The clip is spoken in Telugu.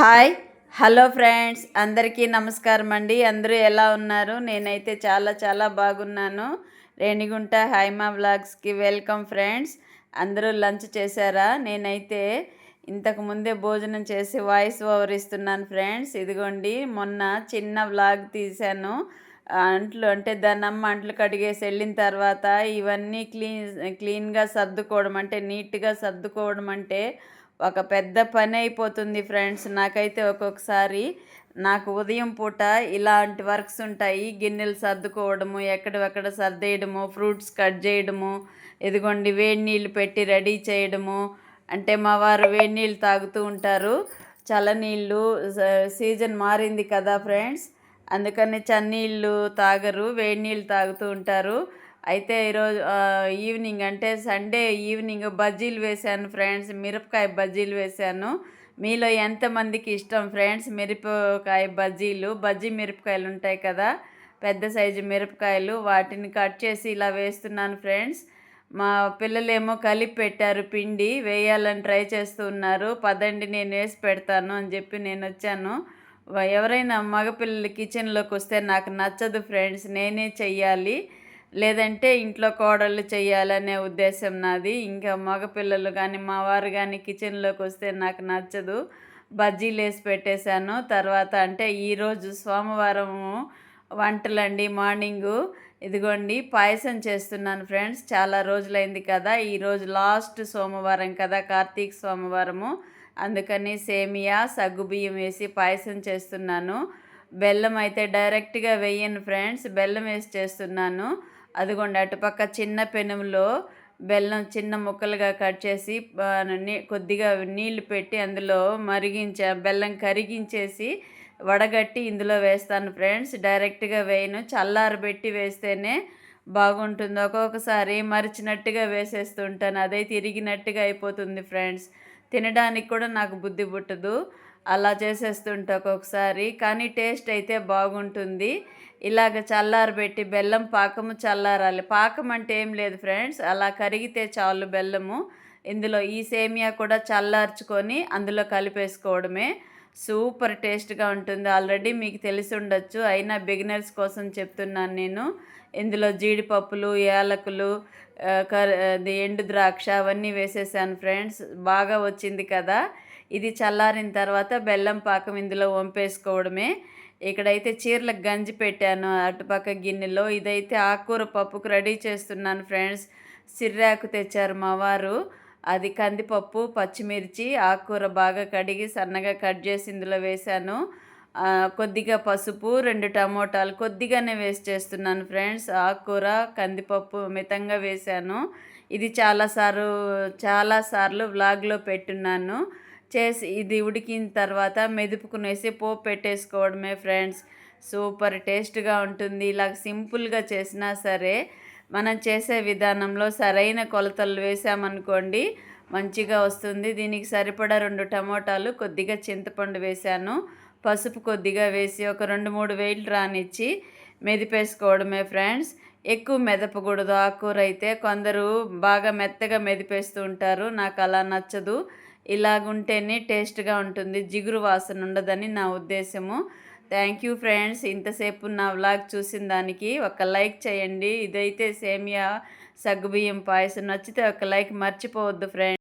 హాయ్ హలో ఫ్రెండ్స్ అందరికీ నమస్కారం అండి. అందరూ ఎలా ఉన్నారు? నేనైతే చాలా చాలా బాగున్నాను. రేణిగుంట హైమా వ్లాగ్స్కి వెల్కమ్ ఫ్రెండ్స్. అందరూ లంచ్ చేశారా? నేనైతే ఇంతకు ముందే భోజనం చేసి వాయిస్ ఓవర్ ఇస్తున్నాను ఫ్రెండ్స్. ఇదిగోండి మొన్న చిన్న వ్లాగ్ తీశాను. అంట్లు అంటే దానమ్మ అంట్లు కడిగేసి వెళ్ళిన తర్వాత ఇవన్నీ క్లీన్ క్లీన్గా సర్దుకోవడం అంటే నీట్గా సర్దుకోవడం అంటే ఒక పెద్ద పని అయిపోతుంది ఫ్రెండ్స్. నాకైతే ఒక్కొక్కసారి నాకు ఉదయం పూట ఇలాంటి వర్క్స్ ఉంటాయి. గిన్నెలు సర్దుకోవడము ఎక్కడెక్కడ సర్దేయడము ఫ్రూట్స్ కట్ చేయడము ఇదిగోండి వేడి నీళ్ళు పెట్టి రెడీ చేయడము. అంటే మా వారు వేడి నీళ్ళు తాగుతూ ఉంటారు. చల్లనీళ్ళు సీజన్ మారింది కదా ఫ్రెండ్స్. అందుకని చన్నీళ్ళు తాగరు వేడి నీళ్ళు తాగుతూ ఉంటారు. అయితే ఈరోజు ఈవినింగ్ అంటే సండే ఈవినింగ్ బజ్జీలు వేశాను ఫ్రెండ్స్ మిరపకాయ బజ్జీలు వేశాను. మీలో ఎంతమందికి ఇష్టం ఫ్రెండ్స్? మిరపకాయ బజ్జీలు బజ్జీ మిరపకాయలు ఉంటాయి కదా పెద్ద సైజు మిరపకాయలు వాటిని కట్ చేసి ఇలా వేస్తున్నాను ఫ్రెండ్స్. మా పిల్లలేమో కలిపి పెట్టారు పిండి వేయాలని ట్రై చేస్తూ ఉన్నారు. పదండి నేను వేసి పెడతాను అని చెప్పి నేను వచ్చాను. ఎవరైనా మగపిల్లలు కిచెన్లోకి వస్తే నాకు నచ్చదు ఫ్రెండ్స్ నేనే చెయ్యాలి. లేదంటే ఇంట్లో కోడళ్ళు చేయాలనే ఉద్దేశం నాది. ఇంకా మగపిల్లలు కానీ మా వారు కానీ కిచెన్లోకి వస్తే నాకు నచ్చదు. బజ్జీలు వేసి పెట్టేశాను. తర్వాత అంటే ఈరోజు సోమవారము వంటలండి మార్నింగు. ఇదిగోండి పాయసం చేస్తున్నాను ఫ్రెండ్స్. చాలా రోజులైంది కదా. ఈరోజు లాస్ట్ సోమవారం కదా కార్తీక సోమవారము. అందుకని సేమియా సగ్గుబియ్యం వేసి పాయసం చేస్తున్నాను. బెల్లం అయితే డైరెక్ట్గా వేయను ఫ్రెండ్స్. బెల్లం వేసి చేస్తున్నాను. అదిగోండి అటుపక్క చిన్న పెనుములో బెల్లం చిన్న ముక్కలుగా కట్ చేసి కొద్దిగా నీళ్ళు పెట్టి అందులో మరిగించా బెల్లం కరిగించేసి వడగట్టి ఇందులో వేస్తాను ఫ్రెండ్స్. డైరెక్ట్గా వేయను. చల్లారబెట్టి వేస్తేనే బాగుంటుంది. ఒక్కొక్కసారి మరిచినట్టుగా వేసేస్తుంటాను అదే తిరిగినట్టుగా అయిపోతుంది ఫ్రెండ్స్. తినడానికి కూడా నాకు బుద్ధి పుట్టదు. అలా చేసేస్తుంటా ఒక్కొక్కసారి కానీ టేస్ట్ అయితే బాగుంటుంది. ఇలాగ చల్లారబెట్టి బెల్లం పాకము చల్లారాలి. పాకం అంటే ఏం లేదు ఫ్రెండ్స్ అలా కరిగితే చాలు బెల్లము. ఇందులో ఈ సేమియా కూడా చల్లార్చుకొని అందులో కలిపేసుకోవడమే. సూపర్ టేస్ట్గా ఉంటుంది. ఆల్రెడీ మీకు తెలిసి ఉండొచ్చు అయినా బిగినర్స్ కోసం చెప్తున్నాను నేను. ఇందులో జీడిపప్పులు యాలకులు ఎండు ద్రాక్ష అవన్నీ వేసేసాను ఫ్రెండ్స్. బాగా వచ్చింది కదా. ఇది చల్లారిన తర్వాత బెల్లం పాకం ఇందులో వంపేసుకోవడమే. ఇక్కడైతే చీరలకు గంజి పెట్టాను అటుపక్క గిన్నెలో. ఇదైతే ఆకుకూర పప్పుకు రెడీ చేస్తున్నాను ఫ్రెండ్స్. సిర్రాకు తెచ్చారు మా వారు. అది కందిపప్పు పచ్చిమిర్చి ఆకుకూర బాగా కడిగి సన్నగా కట్ చేసి ఇందులో వేశాను. కొద్దిగా పసుపు రెండు టమోటాలు కొద్దిగానే వేస్ట్ చేస్తున్నాను ఫ్రెండ్స్. ఆకుకూర కందిపప్పు మితంగా వేశాను. ఇది చాలాసార్లు చాలాసార్లు వ్లాగ్లో పెట్టున్నాను. చేసి ఇది ఉడికిన తర్వాత మెదుపుకునేసి పోపు పెట్టేసుకోవడమే ఫ్రెండ్స్. సూపర్ టేస్ట్గా ఉంటుంది. ఇలా సింపుల్గా చేసినా సరే మనం చేసే విధానంలో సరైన కొలతలు వేసామనుకోండి మంచిగా వస్తుంది. దీనికి సరిపడా రెండు టమోటాలు కొద్దిగా చింతపండు వేశాను పసుపు కొద్దిగా వేసి ఒక రెండు మూడు వేలు రానిచ్చి మెదిపేసుకోవడమే ఫ్రెండ్స్. ఎక్కువ మెదపకూడదు. ఆకుకూర అయితే కొందరు బాగా మెత్తగా మెదిపేస్తూ ఉంటారు. నాకు అలా నచ్చదు. ఇలాగుంటేనే టేస్ట్గా ఉంటుంది. జిగురు వాసన ఉండదని నా ఉద్దేశము. Thank you friends. ఇంతసేపు నా వ్లాగ్ చూసిన దానికి ఒక లైక్ చేయండి. ఇదైతే సేమియా సగ్గుబియ్యం పాయసం. నచ్చితే ఒక లైక్ మర్చిపోవద్దు ఫ్రెండ్స్